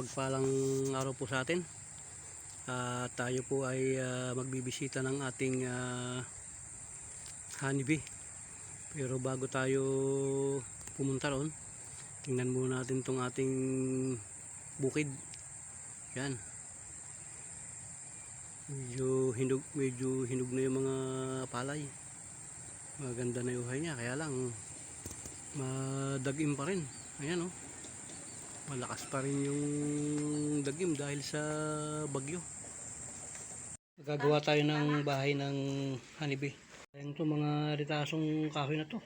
mapagpalang araw po sa atin. At tayo po ay ah, magbibisita ng ating ah, honeybee. Pero bago tayo pumunta roon, tingnan muna natin tong ating bukid. Yan. Medyo hinog, medyo hinog na yung mga palay. Maganda na yung uhay niya, kaya lang madagim pa rin. Ayan oh malakas pa rin yung dagim dahil sa bagyo. Gagawa tayo ng bahay ng honeybee. Ayan to mga ritasong kahoy na to.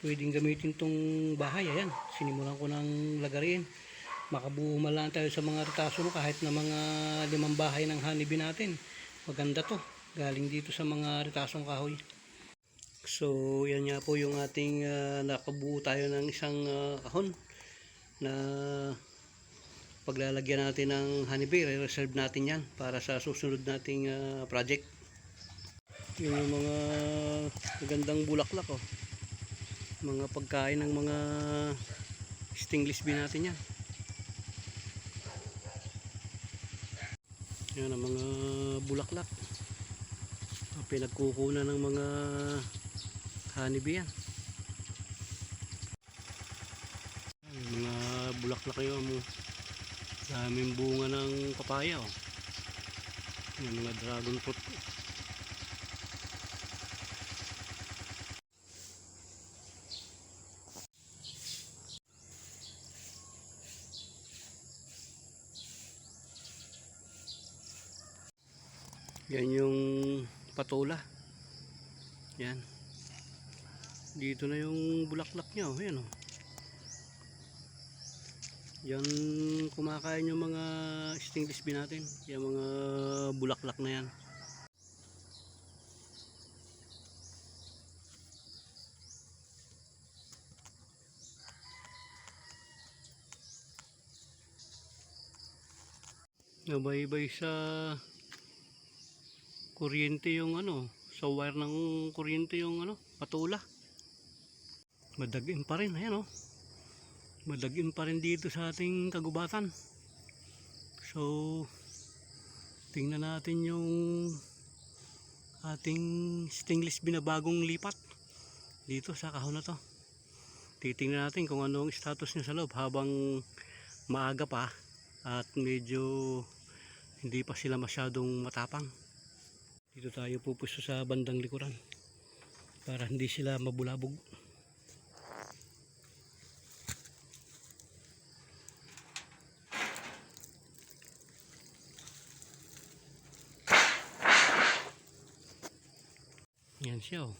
Pwedeng gamitin tong bahay. Ayan, sinimulan ko ng lagarin. Makabuo man tayo sa mga ritaso no, kahit na mga limang bahay ng honeybee natin. Maganda to. Galing dito sa mga ritasong kahoy. So, yan nga po yung ating ah, nakabuo tayo ng isang ah, kahon na paglalagyan natin ng honeybee, reserve natin yan para sa susunod nating ah, project. Yun yung mga magandang bulaklak oh. Mga pagkain ng mga stainless bee natin yan. Yan ang mga bulaklak. Pinagkukunan ng mga honeybee yan. Yung mga bulaklak yun mo daming bunga ng papaya oh. yung mga dragon fruit. Yan yung patula yan. Dito na yung bulaklak niya oh. yan oh yan kumakain yung mga stainless bee natin. Yung mga bulaklak na yan. Nabaybay sa kuryente yung ano, sa wire ng kuryente yung ano, patula. Madagin pa rin, ayan oh madagin pa rin dito sa ating kagubatan. So tingnan natin yung ating stainless binabagong lipat dito sa kahon na to. Titingnan natin kung ano ang status niya sa loob habang maaga pa at medyo hindi pa sila masyadong matapang. Dito tayo pupusto sa bandang likuran para hindi sila mabulabog Yan siya oh.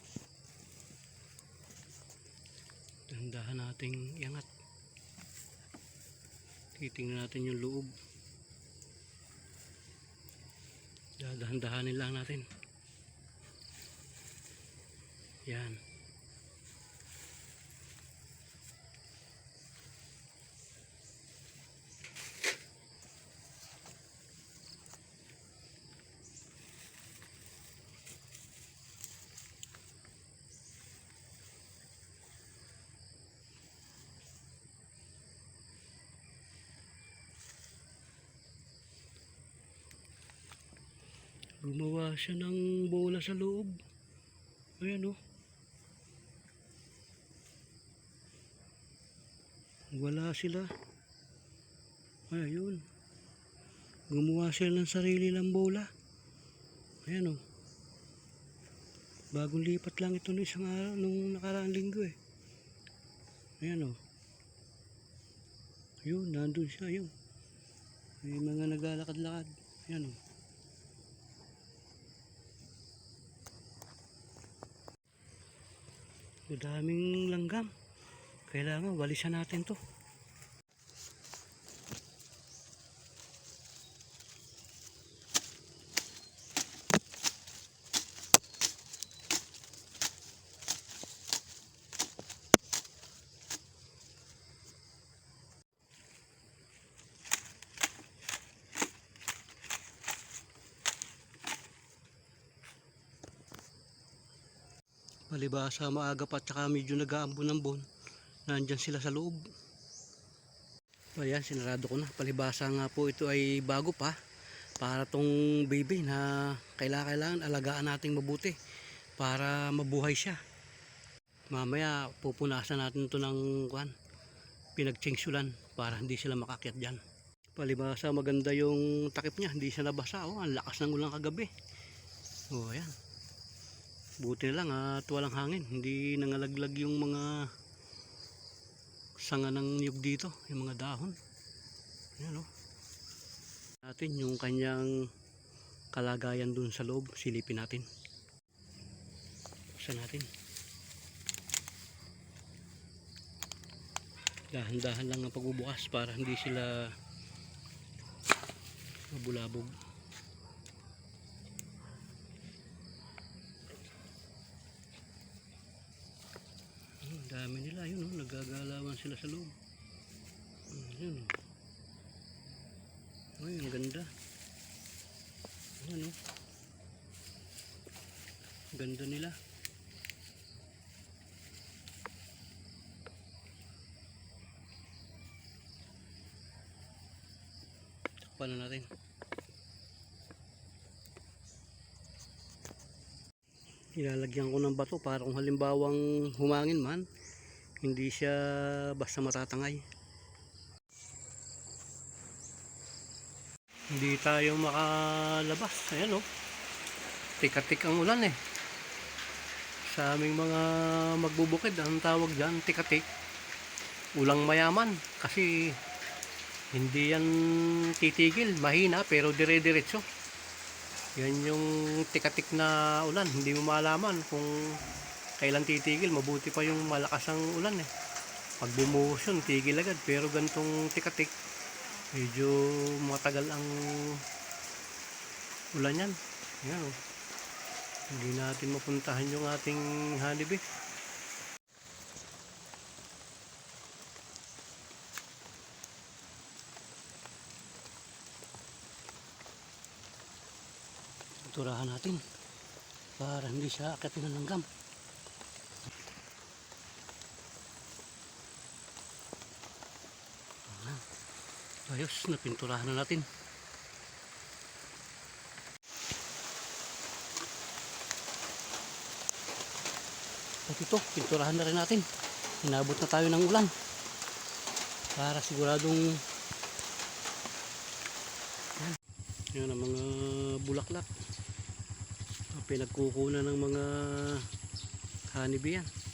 Dandahan nating iangat. Titingnan natin yung loob. Dadahan-dahanin lang natin. Yan. Gumawa siya ng bola sa loob. Ayan oh. Wala sila. Ayun. Gumawa sila ng sarili lang bola. Ayan oh. Bagong lipat lang ito nung isang araw, nung nakaraang linggo eh. Ayan oh. Ayun, nandun siya, ayun. May mga naglalakad-lakad. Ayan oh. Madaming langgam. Kailangan walisan natin to. Palibasa maaga pa at saka medyo nag-aambon ng bon. Nandyan sila sa loob. Ayan, sinarado ko na. Palibasa nga po ito ay bago pa. Para tong baby na kailangan alagaan nating mabuti. Para mabuhay siya. Mamaya pupunasan natin ito ng kwan, pinagtsingsulan para hindi sila makakyat dyan. Palibasa maganda yung takip niya, hindi siya nabasa. Oh, ang lakas ng ulang kagabi. Oh, ayan. Buti lang at walang hangin. Hindi nangalaglag yung mga sanga ng niyog dito, yung mga dahon. Ayan oh. Natin yung kanyang kalagayan dun sa loob, silipin natin. Buksan natin. Dahan-dahan lang ang pagbubukas para hindi sila mabulabog. Dami nila, yun oh, nagagalawan sila sa loob. Mm, Yun. Ay, ang ganda. Ano? Ganda nila. Takpan na natin. Ilalagyan ko ng bato para kung halimbawang humangin man, hindi siya basta matatangay. Hindi tayo makalabas. Ayan o. Tikatik ang ulan eh. Sa aming mga magbubukid, ang tawag dyan, tikatik. Ulang mayaman. Kasi hindi yan titigil. Mahina pero dire-diretso. Yan yung tikatik na ulan. Hindi mo malaman kung kailan titigil. Mabuti pa yung malakas ang ulan eh. Pag bumuhos yun, tigil agad. Pero gantong tikatik, medyo matagal ang ulan yan. Yan oh. Hindi natin mapuntahan yung ating honeybee. Turahan natin para hindi siya akit ng langgam. Ayos, napinturahan na natin. At ito, pinturahan na rin natin. Inabot na tayo ng ulan. Para siguradong yan, ang mga bulaklak. Pinagkukunan ng mga honeybee yan.